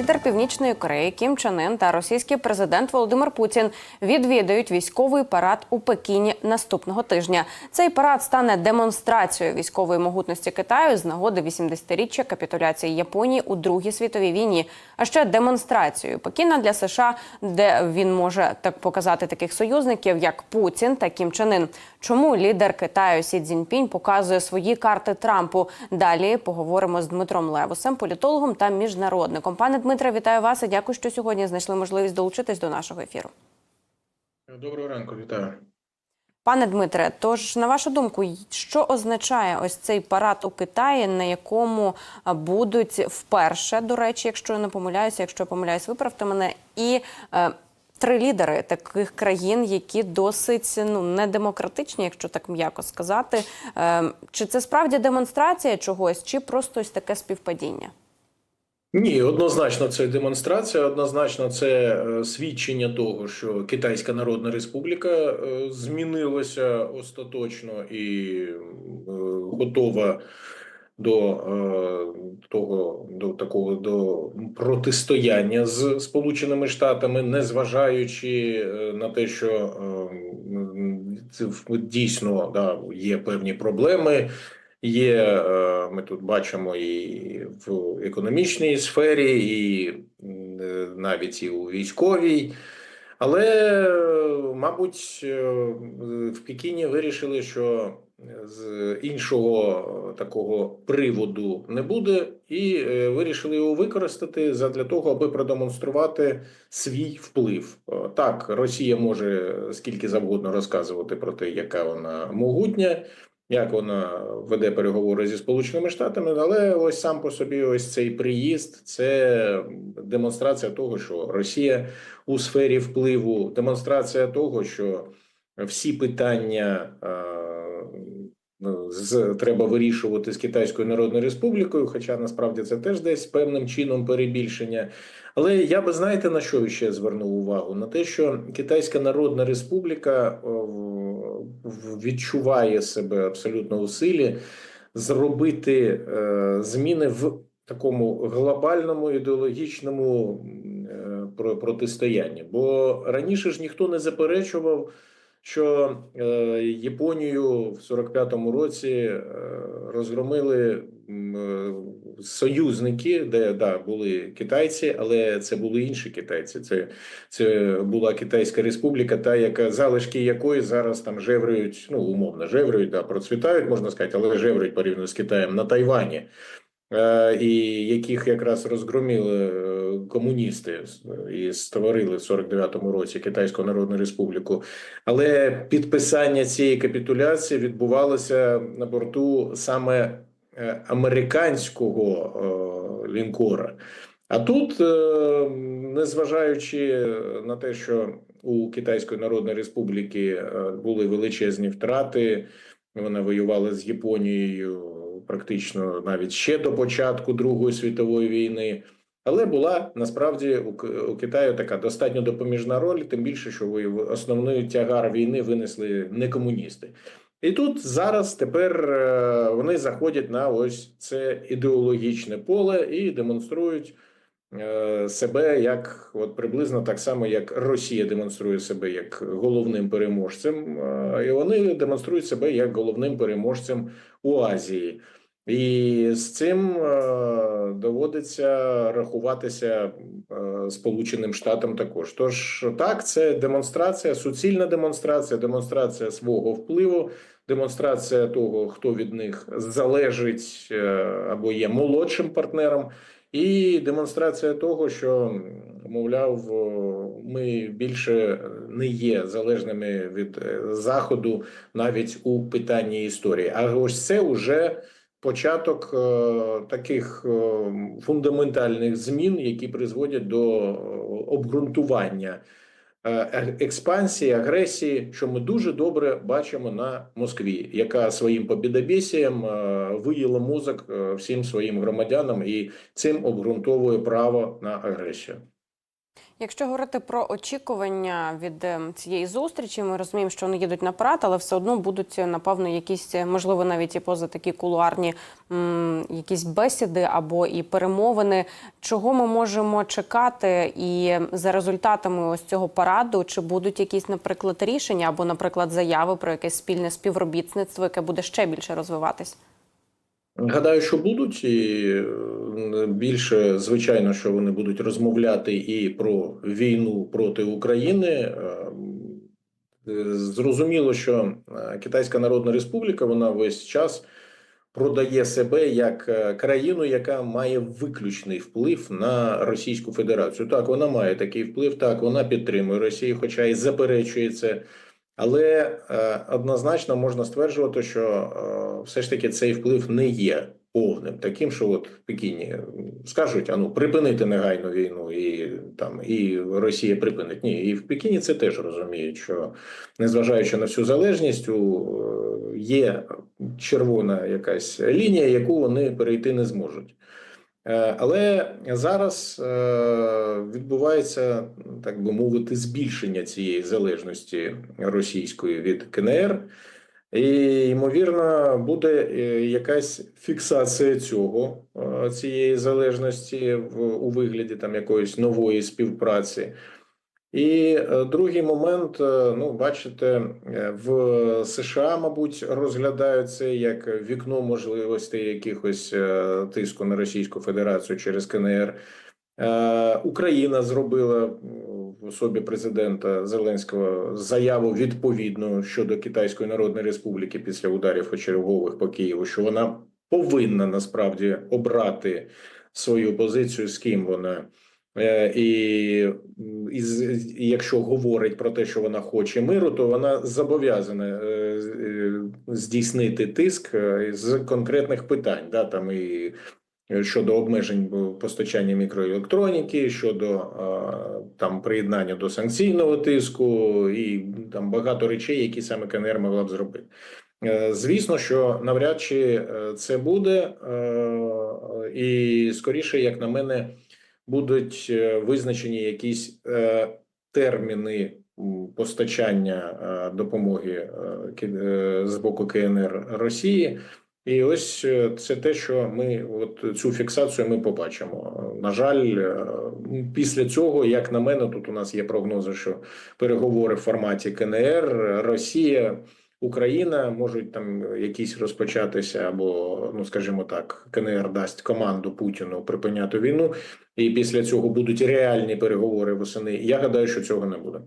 Лідер Північної Кореї Кім Чен Ін та російський президент Володимир Путін відвідають військовий парад у Пекіні наступного тижня. Цей парад стане демонстрацією військової могутності Китаю з нагоди 80-річчя капітуляції Японії у Другій світовій війні, а ще демонстрацією Пекіна для США, де він може так показати таких союзників, як Путін та Кім Чен Ін. Чому лідер Китаю Сі Цзіньпінь показує свої карти Трампу? Далі поговоримо з Дмитром Левусем, політологом та міжнародником. Пане Дмитре, вітаю вас і дякую, що сьогодні знайшли можливість долучитись до нашого ефіру. Доброго ранку, вітаю. Пане Дмитре, тож на вашу думку, що означає ось цей парад у Китаї, на якому будуть вперше, до речі, якщо я не помиляюся, якщо я помиляюсь, виправте мене, і е, три лідери таких країн, які досить ну недемократичні, якщо так м'яко сказати. Е, чи це справді демонстрація чогось, чи просто ось таке співпадіння? Ні, однозначно це демонстрація. Однозначно, це е, свідчення того, що Китайська Народна Республіка е, змінилася остаточно і е, готова до е, того, до такого до протистояння з Сполученими Штатами, незважаючи е, на те, що е, дійсно да, є певні проблеми. Є, ми тут бачимо і в економічній сфері, і навіть і у військовій. Але, мабуть, в Пекіні вирішили, що з іншого такого приводу не буде, і е, вирішили його використати задля того, аби продемонструвати свій вплив. Е, Так, Росія може скільки завгодно розказувати про те, яка вона могутня як вона веде переговори зі Сполученими Штатами, але ось сам по собі, ось цей приїзд це демонстрація того, що Росія у сфері впливу, демонстрація того, що всі питання е, з треба вирішувати з Китайською Народною Республікою, хоча насправді це теж десь певним чином перебільшення. Але я би знаєте на що ще звернув увагу? На те, що Китайська Народна Республіка відчуває себе абсолютно у силі зробити е, зміни в такому глобальному ідеологічному е, протистоянні. Бо раніше ж ніхто не заперечував, що е, Японію в 45-му році е, розгромили е, союзники, де да, були китайці, але це були інші китайці. Це, це була Китайська Республіка, та яка залишки якої зараз там жеврюють, ну умовно жеврюють, да, процвітають, можна сказати, але жеврюють порівняно з Китаєм на Тайвані. І яких якраз розгромили комуністи і створили в 49-му році Китайську Народну Республіку. Але підписання цієї капітуляції відбувалося на борту саме е, американського е, лінкора. А тут, е, незважаючи на те, що у Китайської Народної Республіки е, були величезні втрати, вона воювала з Японією практично навіть ще до початку Другої світової війни. Але була насправді у, Китаю така достатньо допоміжна роль, тим більше, що основний тягар війни винесли не комуністи. І тут зараз тепер е, вони заходять на ось це ідеологічне поле і демонструють е, себе як от приблизно так само, як Росія демонструє себе як головним переможцем, е, і вони демонструють себе як головним переможцем у Азії. І з цим е, доводиться рахуватися е, Сполученим Штатам також. Тож так, це демонстрація, суцільна демонстрація, демонстрація свого впливу, демонстрація того, хто від них залежить е, або є молодшим партнером, і демонстрація того, що мовляв, ми більше не є залежними від заходу навіть у питанні історії. А ось це вже початок е, таких е, фундаментальних змін, які призводять до е, обґрунтування експансії, агресії, що ми дуже добре бачимо на Москві, яка своїм побідобєсієм е, виїла мозок всім своїм громадянам і цим обґрунтовує право на агресію. Якщо говорити про очікування від е, цієї зустрічі, ми розуміємо, що вони їдуть на парад, але все одно будуть е, напевно якісь, е, можливо, навіть і поза такі кулуарні м, якісь бесіди або і перемовини. Чого ми можемо чекати? І за результатами ось цього параду, чи будуть якісь, наприклад, рішення або, наприклад, заяви про якесь спільне співробітництво, яке буде ще більше розвиватись? Гадаю, що будуть, і е, більше звичайно, що вони будуть розмовляти і про війну проти України. Е, Зрозуміло, що е, Китайська Народна Республіка вона весь час продає себе як е, країну, яка має виключний вплив на Російську Федерацію. Так, вона має такий вплив, так вона підтримує Росію, хоча і заперечує це. Але е, однозначно можна стверджувати, що е, все ж таки цей вплив не є повним, таким, що от в Пекіні скажуть: а ну припинити негайно війну, і там і Росія припинить. Ні, і в Пекіні це теж розуміють, що незважаючи на всю залежність, е, є червона якась лінія, яку вони перейти не зможуть. Але зараз відбувається, так би мовити, збільшення цієї залежності російської від КНР, і ймовірно буде е, якась фіксація цього е, цієї залежності в у вигляді там якоїсь нової співпраці. І е, другий момент, ну бачите, в США, мабуть, розглядають це як вікно можливостей якихось тиску на Російську Федерацію через КНР. Е, Україна зробила в особі президента Зеленського заяву відповідну щодо Китайської Народної Республіки після ударів очергових по Києву, що вона повинна насправді обрати свою позицію, з ким вона. Е, І, і, і якщо говорить про те, що вона хоче миру, то вона зобов'язана е, е, здійснити тиск е, з конкретних питань, да, там і щодо обмежень в постачанні мікроелектроніки, щодо е, там приєднання до санкційного тиску, і там багато речей, які саме КНР могла б зробити. Е, Звісно, що навряд чи е, це буде, і скоріше, як на мене, будуть визначені якісь терміни постачання допомоги з боку КНР Росії. І ось е, це те, що ми от цю фіксацію ми побачимо. На жаль, е, після цього, як на мене, тут у нас є прогнози, що переговори в форматі КНР, Росія, Україна можуть там якісь розпочатися, або ну скажімо так, КНР дасть команду Путіну припиняти війну, і після цього будуть реальні переговори восени. Я гадаю, що цього не буде.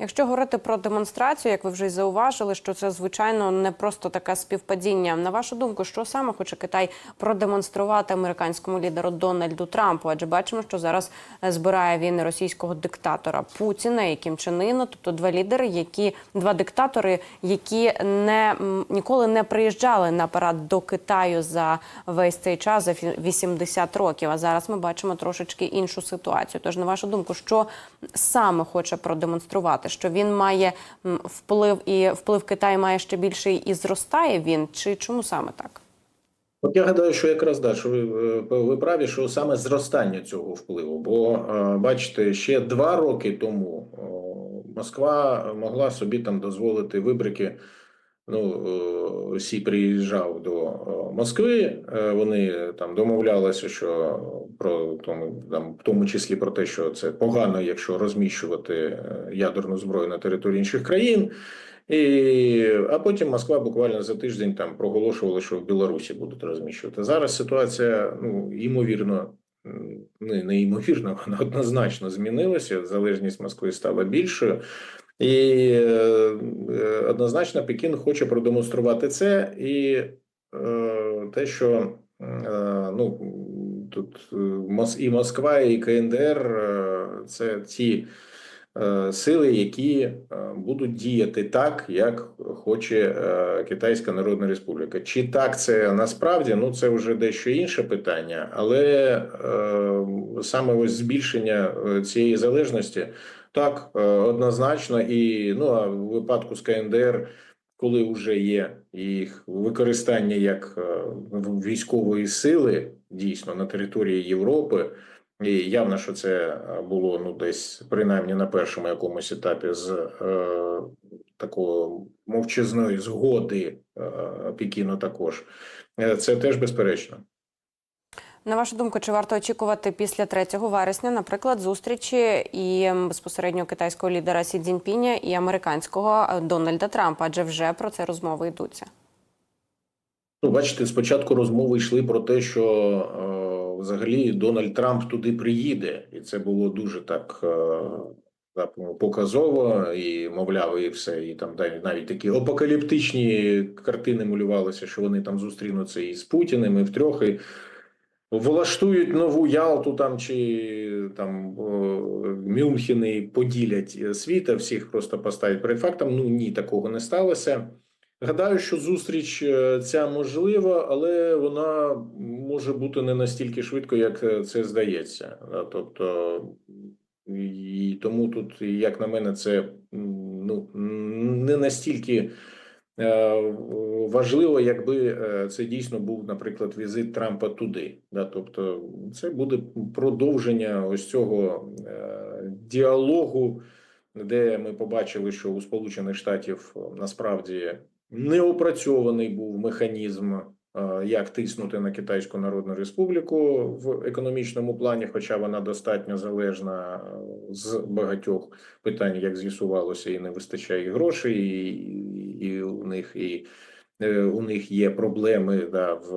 Якщо говорити про демонстрацію, як ви вже й зауважили, що це звичайно не просто таке співпадіння. На вашу думку, що саме хоче Китай продемонструвати американському лідеру Дональду Трампу? Адже бачимо, що зараз е, збирає він російського диктатора Путіна і Кім тобто два лідери, які два диктатори, які не ніколи не приїжджали на парад до Китаю за весь цей час за фі- 80 років. А зараз ми бачимо трошечки іншу ситуацію. Тож, на вашу думку, що саме хоче продемонструвати? Що він має вплив і вплив Китаю має ще більший і зростає він? Чи чому саме так? От я гадаю, що якраз да, що ви, е, ви праві, що саме зростання цього впливу. Бо е, бачите, ще два роки тому Москва могла собі там дозволити вибрики. Ну, е, Сі приїжджав до е, Москви. е, Вони там домовлялися, що про тому, там, в тому числі про те, що це погано, якщо розміщувати ядерну зброю на території інших країн. І, а потім Москва буквально за тиждень там проголошувала, що в Білорусі будуть розміщувати. Зараз ситуація, ну ймовірно, не, не ймовірно, вона однозначно змінилася. Залежність Москви стала більшою. І е, однозначно Пекін хоче продемонструвати це і е, те, що е, ну тут і Москва, і КНДР це ті сили, які будуть діяти так, як хоче Китайська Народна Республіка. Чи так це насправді? Ну це вже дещо інше питання, але саме ось збільшення цієї залежності. Так, е, однозначно, і ну а в випадку з КНДР, коли вже є їх використання як е, військової сили дійсно на території Європи, І явно, що це е, було ну десь принаймні на першому якомусь етапі з е, такого мовчазної згоди е, Пекіну також. Це теж безперечно. На вашу думку, чи варто очікувати після 3 вересня, наприклад, зустрічі і безпосередньо китайського лідера Сі Цзіньпіня і американського е, Дональда Трампа? Адже вже про це розмови йдуться. Ну, бачите, спочатку розмови йшли про те, що е, взагалі Дональд Трамп туди приїде, і це було дуже так. Е, ну, показово і мовляв, і все, і там навіть такі апокаліптичні картини малювалися, що вони там зустрінуться і з Путіним, і втрьох, і влаштують нову Ялту там чи там о, Мюнхен і поділять е, світ, а всіх просто поставить перед фактом. Ну ні, такого не сталося. Гадаю, що зустріч е, ця можлива, але вона може бути не настільки швидко, як е, це здається. Тобто, і тому тут, як на мене, це ну не настільки е, важливо, якби е, це дійсно був, наприклад, візит Трампа туди. Да, тобто, це буде продовження ось цього е, діалогу, де ми побачили, що у Сполучених Штатів е, насправді неопрацьований був механізм, е, як тиснути на Китайську Народну Республіку в економічному плані, хоча вона достатньо залежна е, з багатьох питань, як з'ясувалося, і не вистачає грошей, і, і у них і. е, У них є проблеми да, в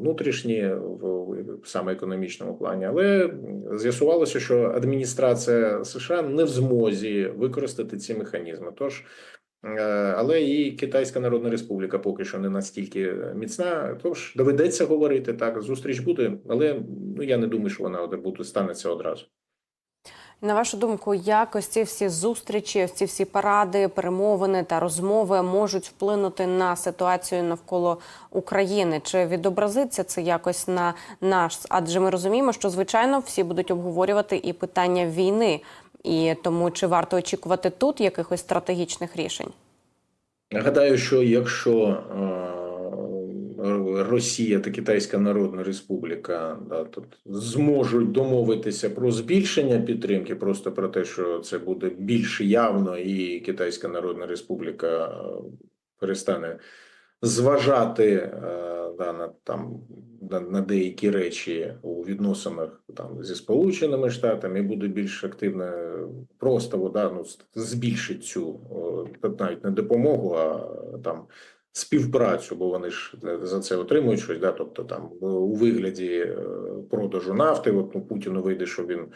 внутрішні, в саме економічному плані, але з'ясувалося, що адміністрація США не в змозі використати ці механізми. Тож Е, Але і Китайська Народна Республіка поки що не настільки міцна. Тож доведеться говорити так. Зустріч буде, але ну я не думаю, що вона буде станеться одразу. На вашу думку, як ось ці всі зустрічі, ці всі паради, перемовини та розмови можуть вплинути на ситуацію навколо України? Чи відобразиться це якось на нас? Адже ми розуміємо, що звичайно всі будуть обговорювати і питання війни, і тому чи варто очікувати тут якихось стратегічних рішень? Гадаю, що якщо е, Росія та Китайська Народна Республіка да, тут зможуть домовитися про збільшення підтримки, просто про те, що це буде більш явно, і Китайська Народна Республіка е, перестане зважати е, да, на там на, деякі речі у відносинах там зі Сполученими Штатами і буде більш активно е, просто да, ну, збільшить цю навіть не допомогу, а там співпрацю, бо вони ж за це отримують щось. Да, тобто там у вигляді е, продажу нафти. От ну, Путіну вийде, що він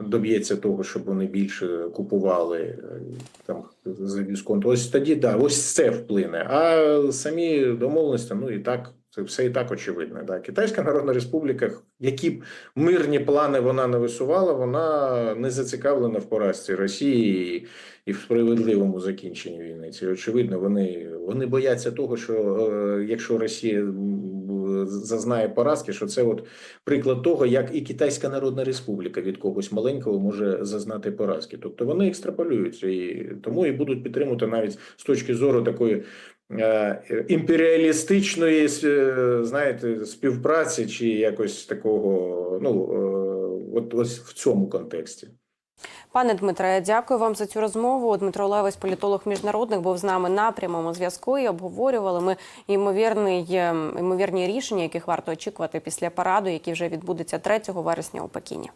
доб'ється того, щоб вони більше купували е, там за дисконт. Ось тоді да, ось це вплине. А самі домовленості, ну і так. Це все і так очевидно. Да. Китайська Народна Республіка, які б мирні плани вона не висувала, вона не зацікавлена в поразці Росії і, в справедливому закінченні війни. Це очевидно. Вони вони бояться того, що е, якщо Росія зазнає поразки, що це от приклад того, як і Китайська Народна Республіка від когось маленького може зазнати поразки. Тобто вони екстраполюються і тому і будуть підтримувати навіть з точки зору такої е, імперіалістичної е, знаєте, співпраці чи якось такого, ну е, от ось в цьому контексті. Пане Дмитре, дякую вам за цю розмову. Дмитро Левець, політолог міжнародник, був з нами на прямому зв'язку і обговорювали ми ймовірний, ем, ймовірні рішення, яких варто очікувати після параду, який вже відбудеться 3 вересня у Пекіні.